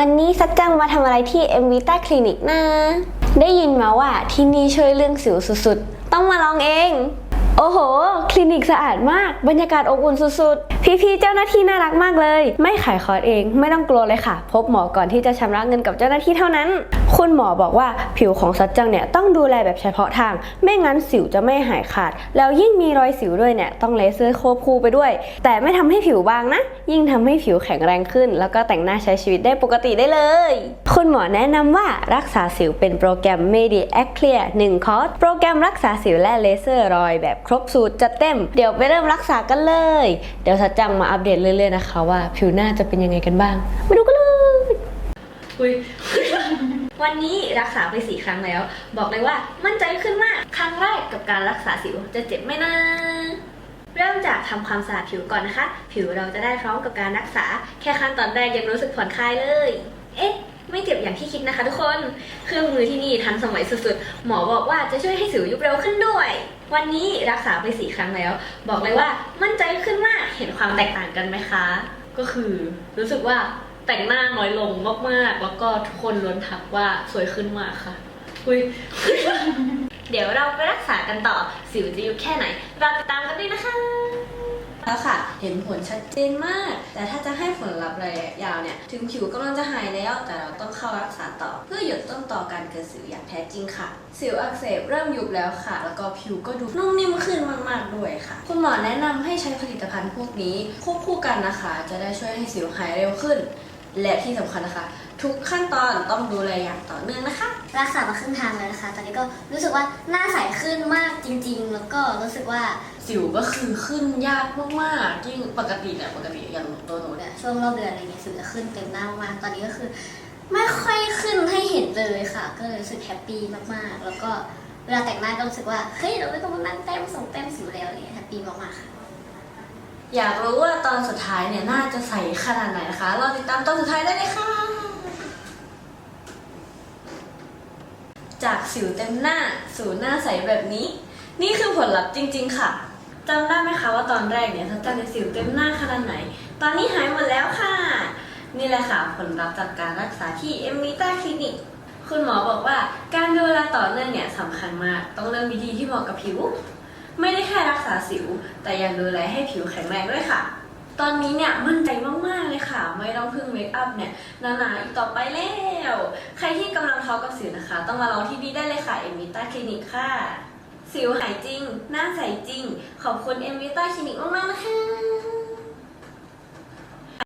วันนี้ซัดจังมาทำอะไรที่ m v i t a Clinic นะ ได้ยินมาว่าที่นี่ช่วยเรื่องสิวสุดๆ ต้องมาลองเอง โอ้โห คลินิกสะอาดมาก บรรยากาศอบอุ่นสุดๆ พี่ๆ เจ้าหน้าที่น่ารักมากเลย ไม่ขายคอร์สเอง ไม่ต้องกลัวเลยค่ะ พบหมอก่อนที่จะชำระเงินกับเจ้าหน้าที่เท่านั้น คุณหมอบอกว่าผิวของสัจจังเนี่ยต้องดูแลแบบเฉพาะทาง ไม่งั้นสิวจะไม่หายขาด แล้วยิ่งมีรอยสิวด้วยเนี่ยต้องเลเซอร์ควบคู่ไปด้วย แต่ไม่ทำให้ผิวบางนะ ยิ่งทำให้ผิวแข็งแรงขึ้น แล้วก็แต่งหน้าใช้ชีวิตได้ปกติได้เลย คุณหมอแนะนำว่ารักษาสิวเป็นโปรแกรม Medi a c Clear 1คอร์ส โปรแกรมรักษาสิวและเลเซอร์รอยแบบครบสูตรจัดเต็ม เดี๋ยวไปเริ่มรักษากันเลย เดี๋ยวสัจจังมาอัปเดตเรื่อยๆนะคะว่าผิวหน้าจะเป็นยังไงกันบ้าง มาดูกันเลย วันนี้รักษาไปสี่ครั้งแล้ว บอกเลยว่ามั่นใจขึ้นมาก ครั้งแรกกับการรักษาสิวจะเจ็บไหมนะเริ่มจากทำความสะอาดผิวก่อนนะคะ ผิวเราจะได้พร้อมกับการรักษา แค่ขั้นตอนแรกยังรู้สึกผ่อนคลายเลย เอ๊ะไม่เจ็บอย่างที่คิดนะคะทุกคน เครื่องมือที่นี่ทันสมัยสุดๆ หมอบอกว่าจะช่วยให้สิวยุบเร็วขึ้นด้วย วันนี้รักษาไปสี่ครั้งแล้ว บอกเลยว่ามั่นใจขึ้นมากเห็นความแตกต่างกันไหมคะ ก็คือรู้สึกว่าแต่งหน้าน้อยลงมากๆ แล้วก็ทุกคนล้วนทักว่าสวยขึ้นมากค่ะอุ้ยเดี๋ยวเราไปรักษากันต่อสิวจะยุบแค่ไหนเราติดตามกันด้วยนะคะ แล้วค่ะ เห็นผลชัดเจนมาก แต่ถ้าจะให้ผลลัพธ์ระยะยาวเนี่ย ถึงผิวกำลังจะหายแล้ว แต่เราต้องเข้ารักษาต่อ เพื่อหยุดต้นต่อการเกิดสิวอย่างแท้จริงค่ะ สิวอักเสบเริ่มยุบแล้วค่ะ แล้วก็ผิวก็ดูนุ่มนิ่มขึ้นมาก ๆ ด้วยค่ะ คุณหมอแนะนำให้ใช้ผลิตภัณฑ์พวกนี้ควบคู่กันนะคะ จะได้ช่วยให้สิวหายเร็วขึ้น และที่สำคัญนะคะ ทุกขั้นตอนต้องดูแลอย่างต่อเนื่องนะคะรักษามาครึ่งทางแล้วนะคะ ตอนนี้ก็รู้สึกว่าหน้าใสขึ้นมากจริง ๆ แล้วก็รู้สึกว่า สิวก็คือขึ้นยากมากๆยิ่งปกติเนี่ยปกติอย่างตัวหนูเนี่ยเนี่ยช่วงรอบเดือนอะไรเงี้ยสิวจะขึ้นเต็มหน้ามากตอนนี้ก็คือ ไม่ค่อยขึ้นให้เห็นเลยค่ะ ก็เลยรู้สึกแฮปปี้มากๆ แล้วก็เวลาแต่งหน้าก็รู้สึกว่าเฮ้ยเราไม่ต้องมานั่งแต้มส่งแต้มสิวแล้วอะไรเงี้ยแฮปปี้มากๆค่ะ อยากรู้ว่าตอนสุดท้ายเนี่ยน่าจะใสขนาดไหนนะคะราติดตามตอนสุดท้ายได้เลยค่ะ จากสิวเต็มหน้าสู่หน้าใสแบบนี้ นี่คือผลลัพธ์จริง ๆ ค่ะ จำได้ไหมคะว่าตอนแรกเนี่ยทัศน์สิวเต็มหน้าขนาดไหน ตอนนี้หายหมดแล้วค่ะ นี่แหละค่ะผลลัพธ์จากการรักษาที่เอมิต้าคลินิก คุณหมอบอกว่าการดูแลต่อเนื่องเนี่ยสำคัญมาก ต้องเลือกวิธีที่เหมาะกับผิว ไม่ได้แค่รักษาสิว แต่ยังดูแลให้ผิวแข็งแรงด้วยค่ะ ตอนนี้เนี่ยมั่นใจมากๆเลยค่ะ ไม่ต้องพึ่งเมคอัพเนี่ยหนาๆอีกต่อไปแล้ว ใครที่กำลังท้อกับสิวนะคะ ต้องมาลองที่นี่ได้เลยค่ะเอมิต้าคลินิกค่ะ สิวหายจริง หน้าใสจริง ขอบคุณเอ็มวิต้าคลินิกมากๆนะคะ